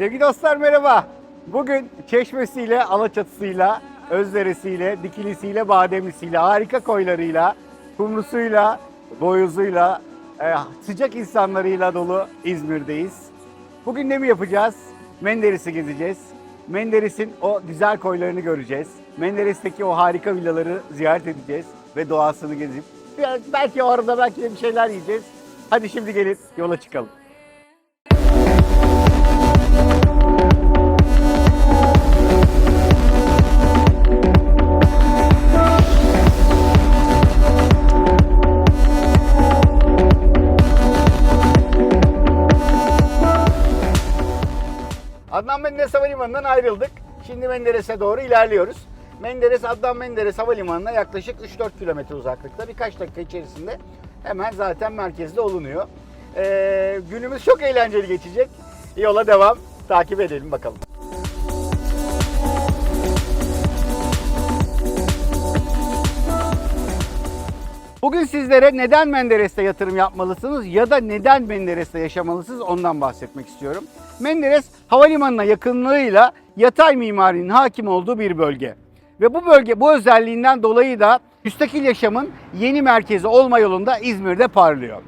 Sevgili dostlar merhaba. Bugün çeşmesiyle, alaçatısıyla, özderesiyle, dikilisiyle, bademlisiyle, harika koylarıyla, kumrusuyla, boyuzuyla, e, sıcak insanlarıyla dolu İzmir'deyiz. Bugün ne mi yapacağız? Menderes'i gezeceğiz. Menderes'in o güzel koylarını göreceğiz. Menderes'teki o harika villaları ziyaret edeceğiz ve doğasını gezip belki orada belki de bir şeyler yiyeceğiz. Hadi şimdi gelin yola çıkalım. Adnan Menderes Havalimanı'ndan ayrıldık. Şimdi Menderes'e doğru ilerliyoruz. Menderes, Adnan Menderes Havalimanı'na yaklaşık 3-4 kilometre uzaklıkta. Birkaç dakika içerisinde hemen zaten merkezde olunuyor. Ee, günümüz çok eğlenceli geçecek. Yola devam. Takip edelim bakalım. Bugün sizlere neden Menderes'te yatırım yapmalısınız ya da neden Menderes'te yaşamalısınız ondan bahsetmek istiyorum. Menderes havalimanına yakınlığıyla yatay mimarinin hakim olduğu bir bölge. Ve bu bölge bu özelliğinden dolayı da müstakil yaşamın yeni merkezi olma yolunda İzmir'de parlıyor.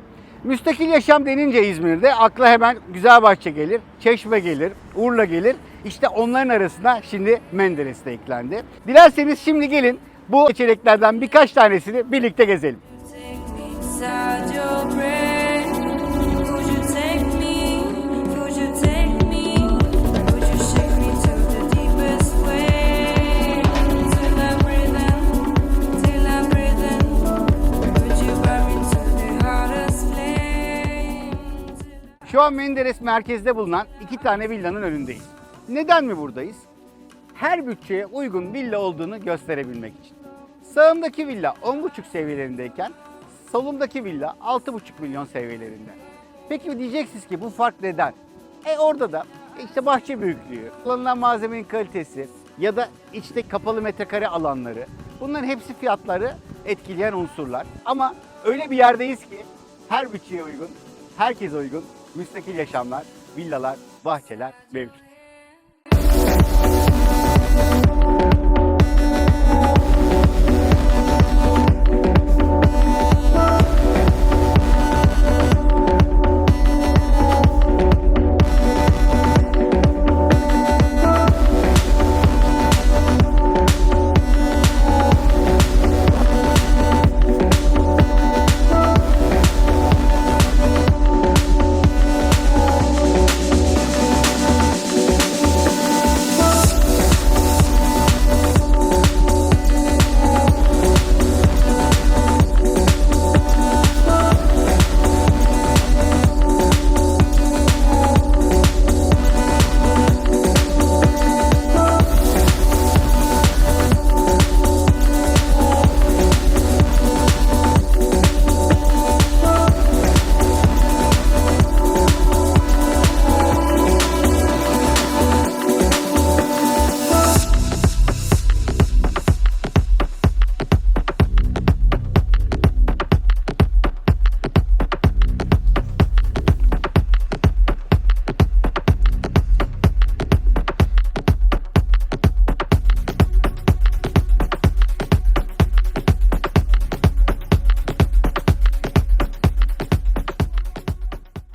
Müstakil yaşam denince İzmir'de akla hemen Güzelbahçe gelir, Çeşme gelir, Urla gelir. İşte onların arasına şimdi Menderes de eklendi. Dilerseniz şimdi gelin bu seçeneklerden birkaç tanesini birlikte gezelim. Şu an Menderes merkezde bulunan iki tane villanın önündeyiz. Neden mi buradayız? Her bütçeye uygun villa olduğunu gösterebilmek için. Sağımdaki villa 10,5 seviyelerindeyken solumdaki villa 6,5 milyon seviyelerinde. Peki diyeceksiniz ki bu fark neden? E orada da işte bahçe büyüklüğü, kullanılan malzemenin kalitesi ya da içte kapalı metrekare alanları bunların hepsi fiyatları etkileyen unsurlar. Ama öyle bir yerdeyiz ki her bütçeye uygun, herkese uygun müstakil yaşamlar, villalar, bahçeler mevcut.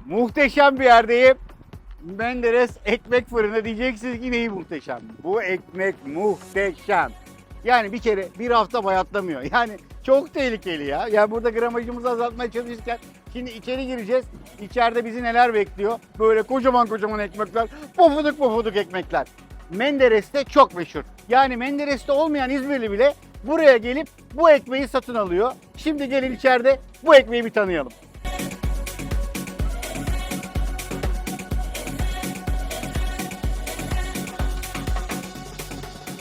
Muhteşem bir yerdeyim. Menderes ekmek fırını diyeceksiniz ki neyi muhteşem? Bu ekmek muhteşem. Yani bir kere bir hafta bayatlamıyor. Yani çok tehlikeli ya. Yani burada gramajımızı azaltmaya çalışırken şimdi içeri gireceğiz. İçeride bizi neler bekliyor? Böyle kocaman kocaman ekmekler, pofuduk pofuduk ekmekler. Menderes'te çok meşhur. Yani Menderes'te olmayan İzmirli bile buraya gelip bu ekmeği satın alıyor. Şimdi gelin içeride bu ekmeği bir tanıyalım.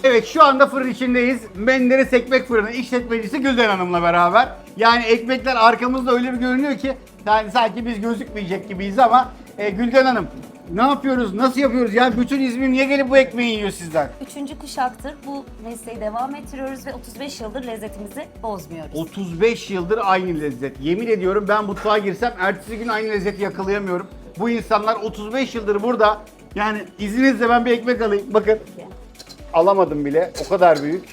Evet şu anda fırın içindeyiz. Menderes Ekmek Fırını işletmecisi Gülden Hanım'la beraber. Yani ekmekler arkamızda öyle bir görünüyor ki yani sanki biz gözükmeyecek gibiyiz ama e, Gülden Hanım ne yapıyoruz, nasıl yapıyoruz? Yani bütün İzmir niye gelip bu ekmeği yiyor sizden? Üçüncü kuşaktır bu mesleği devam ettiriyoruz ve 35 yıldır lezzetimizi bozmuyoruz. 35 yıldır aynı lezzet. Yemin ediyorum ben mutfağa girsem ertesi gün aynı lezzeti yakalayamıyorum. Bu insanlar 35 yıldır burada Yani izninizle ben bir ekmek alayım. Bakın alamadım bile. O kadar büyük.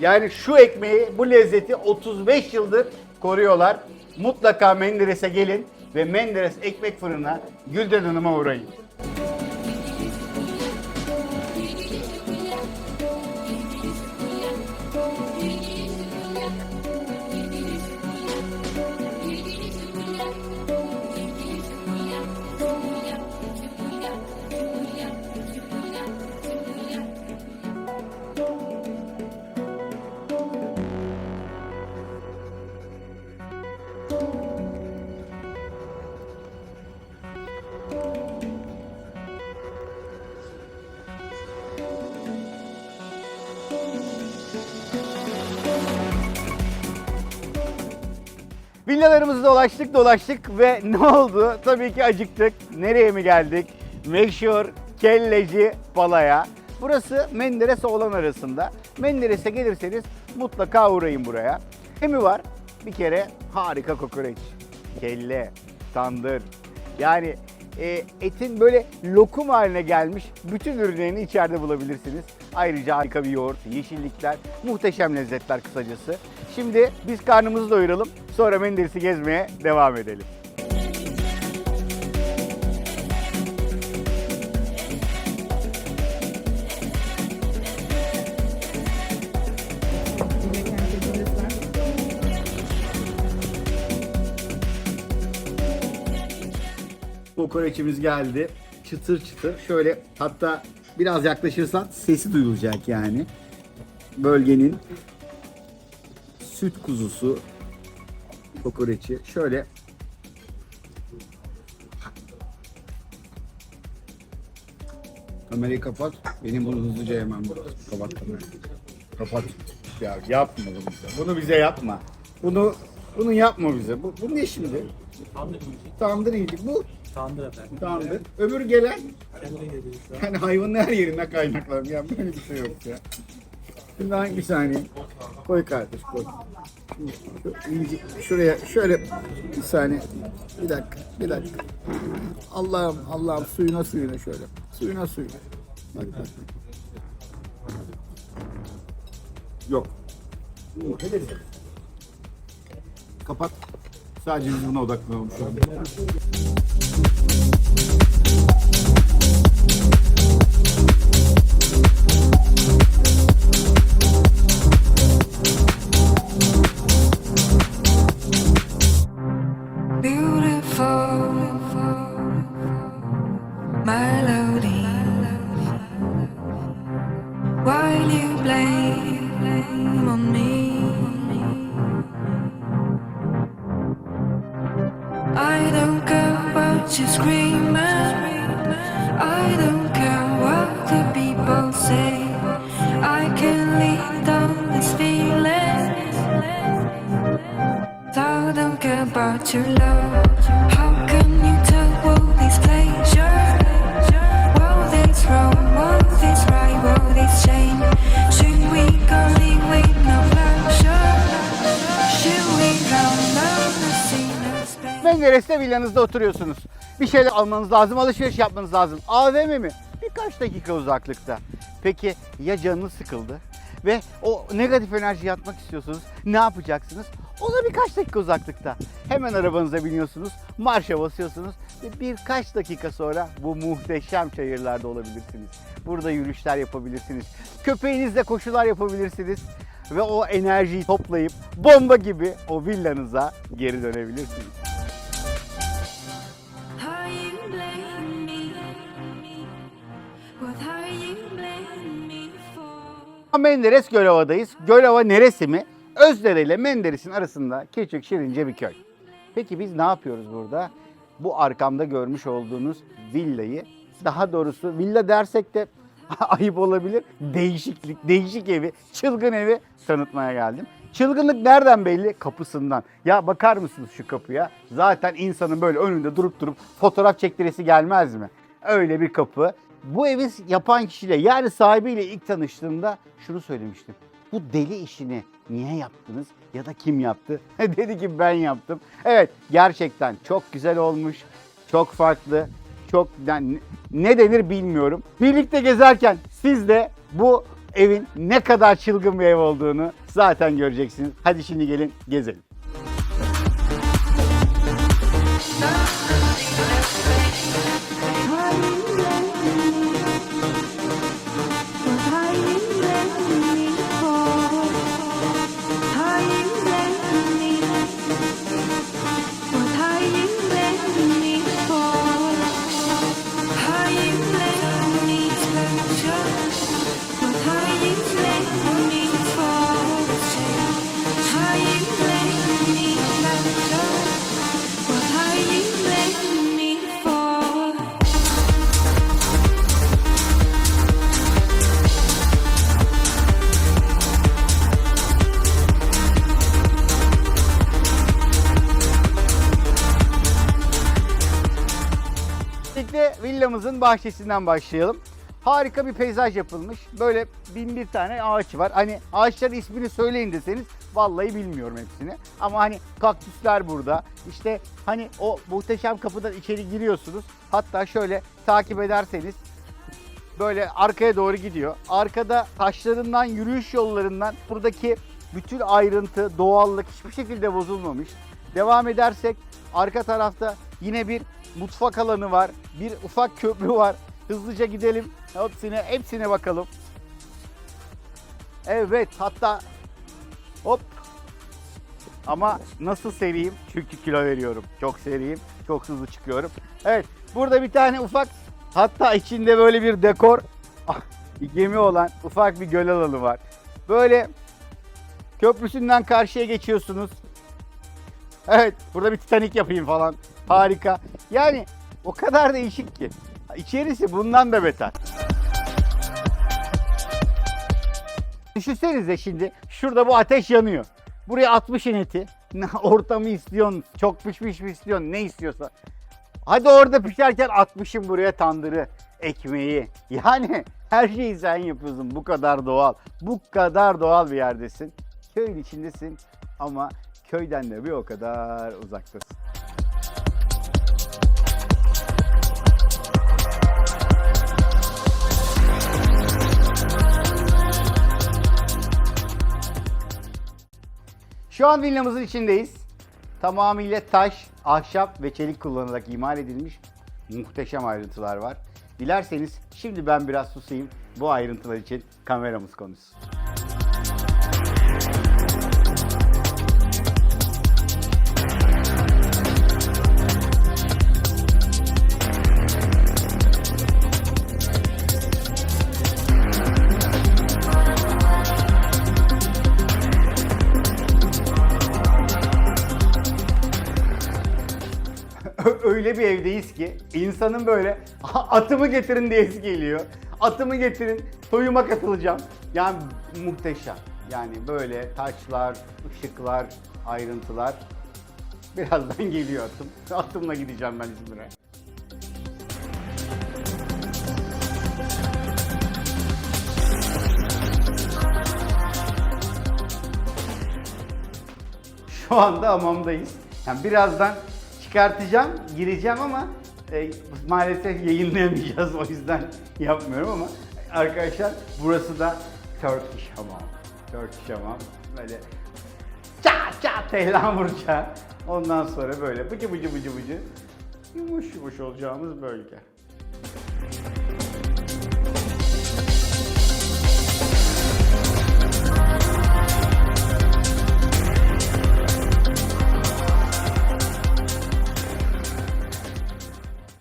Yani şu ekmeği, bu lezzeti 35 yıldır koruyorlar. Mutlaka Menderes'e gelin ve Menderes ekmek fırına Gülden Hanım'a uğrayın. Villalarımızı dolaştık dolaştık ve ne oldu? Tabii ki acıktık. Nereye mi geldik? Meşhur Kelleci Pala'ya. Burası Menderes Oğlan arasında. Menderes'e gelirseniz mutlaka uğrayın buraya. Ne mi var? Bir kere harika kokoreç, kelle, tandır. Yani e, etin böyle lokum haline gelmiş bütün ürünlerini içeride bulabilirsiniz. Ayrıca harika bir yoğurt, yeşillikler, muhteşem lezzetler kısacası. Şimdi biz karnımızı doyuralım, sonra Menderes'i gezmeye devam edelim. Kokoreçimiz geldi. Çıtır çıtır. Şöyle hatta biraz yaklaşırsan sesi duyulacak yani. Bölgenin süt kuzusu kokoreçi. Şöyle Kamerayı kapat. Benim bunu hızlıca yemem lazım. Kapat kamerayı. Kapat. Ya yapma bunu bize. Bunu bize yapma. Bunu bunu yapma bize. Bu, bu ne şimdi? Tandır iyiydi. Bu Tandır efendim. tandır. Öbür gelen yani hayvanın her yerine kaynaklar. Ya böyle bir şey yok ya. Şimdi hangi saniye? Koy kardeş koy. Şimdi şuraya şöyle bir saniye. Bir dakika, bir dakika. Allah'ım, Allah'ım suyuna suyuna şöyle. Suyuna suyuna. Bak bak. Yok. Kapat. Sadece biz buna odaklanalım şu anda. Menderes'te villanızda oturuyorsunuz. Bir şeyler almanız lazım, alışveriş yapmanız lazım. AVM mi? Birkaç dakika uzaklıkta. Peki ya canınız sıkıldı ve o negatif enerjiyi atmak istiyorsunuz? Ne yapacaksınız? O da birkaç dakika uzaklıkta. Hemen arabanıza biniyorsunuz, marşa basıyorsunuz ve birkaç dakika sonra bu muhteşem çayırlarda olabilirsiniz. Burada yürüyüşler yapabilirsiniz. Köpeğinizle koşular yapabilirsiniz ve o enerjiyi toplayıp bomba gibi o villanıza geri dönebilirsiniz. Menderes Gölova'dayız. Gölova neresi mi? Özdere ile Menderes'in arasında küçük şirince bir köy. Peki biz ne yapıyoruz burada? Bu arkamda görmüş olduğunuz villayı, daha doğrusu villa dersek de ayıp olabilir. Değişiklik, değişik evi, çılgın evi tanıtmaya geldim. Çılgınlık nereden belli? Kapısından. Ya bakar mısınız şu kapıya? Zaten insanın böyle önünde durup durup fotoğraf çektiresi gelmez mi? Öyle bir kapı. Bu evi yapan kişiyle yani sahibiyle ilk tanıştığımda şunu söylemiştim. Bu deli işini niye yaptınız ya da kim yaptı? Dedi ki ben yaptım. Evet gerçekten çok güzel olmuş. Çok farklı. Çok yani ne denir bilmiyorum. Birlikte gezerken siz de bu evin ne kadar çılgın bir ev olduğunu zaten göreceksiniz. Hadi şimdi gelin gezelim. Villamızın bahçesinden başlayalım. Harika bir peyzaj yapılmış. Böyle bin bir tane ağaç var. Hani ağaçların ismini söyleyin deseniz vallahi bilmiyorum hepsini. Ama hani kaktüsler burada. İşte hani o muhteşem kapıdan içeri giriyorsunuz. Hatta şöyle takip ederseniz böyle arkaya doğru gidiyor. Arkada taşlarından, yürüyüş yollarından buradaki bütün ayrıntı, doğallık hiçbir şekilde bozulmamış. Devam edersek arka tarafta yine bir mutfak alanı var. Bir ufak köprü var. Hızlıca gidelim. Hepsine, hepsine bakalım. Evet hatta hop ama nasıl seriyim? Çünkü kilo veriyorum. Çok seriyim. Çok hızlı çıkıyorum. Evet. Burada bir tane ufak hatta içinde böyle bir dekor ah, gemi olan ufak bir göl alanı var. Böyle köprüsünden karşıya geçiyorsunuz. Evet. Burada bir Titanic yapayım falan. Harika. Yani o kadar değişik ki. İçerisi bundan da beter. Düşünsenize şimdi şurada bu ateş yanıyor. Buraya 60 neti. Ortamı istiyorsun, çok pişmiş mi istiyorsun, ne istiyorsa. Hadi orada pişerken 60'ın buraya tandırı, ekmeği. Yani her şeyi sen yapıyorsun. Bu kadar doğal. Bu kadar doğal bir yerdesin. Köyün içindesin ama köyden de bir o kadar uzaktasın. Şu an villamızın içindeyiz. Tamamıyla taş, ahşap ve çelik kullanılarak imal edilmiş muhteşem ayrıntılar var. Dilerseniz şimdi ben biraz susayım. Bu ayrıntılar için kameramız konuşsun. Öyle bir evdeyiz ki insanın böyle atımı getirin diyesi geliyor. Atımı getirin, toyuma katılacağım. Yani muhteşem. Yani böyle taşlar, ışıklar, ayrıntılar. Birazdan geliyor atım. Atımla gideceğim ben İzmir'e. Şu anda hamamdayız. Yani birazdan çıkartacağım, gireceğim ama e, maalesef yayınlayamayacağız o yüzden yapmıyorum ama arkadaşlar burası da Turkish hamam. Turkish hamam. Böyle çat elan vuracağım. Ondan sonra böyle bıcı bıcı bıcı bıcı yumuş yumuş olacağımız bölge.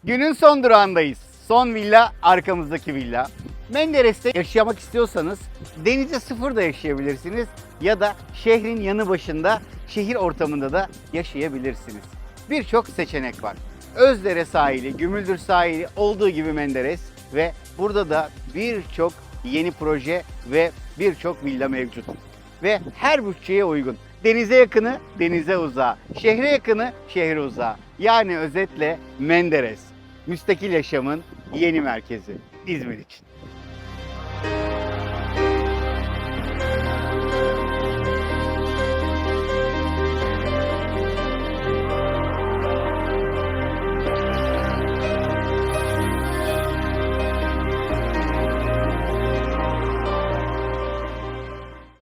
Günün son durağındayız. Son villa arkamızdaki villa. Menderes'te yaşamak istiyorsanız denize sıfır da yaşayabilirsiniz ya da şehrin yanı başında şehir ortamında da yaşayabilirsiniz. Birçok seçenek var. Özdere sahili, Gümüldür sahili olduğu gibi Menderes ve burada da birçok yeni proje ve birçok villa mevcut. Ve her bütçeye uygun. Denize yakını, denize uzağı. Şehre yakını, şehre uzağı. Yani özetle Menderes. Müstakil yaşamın yeni merkezi. İzmir için.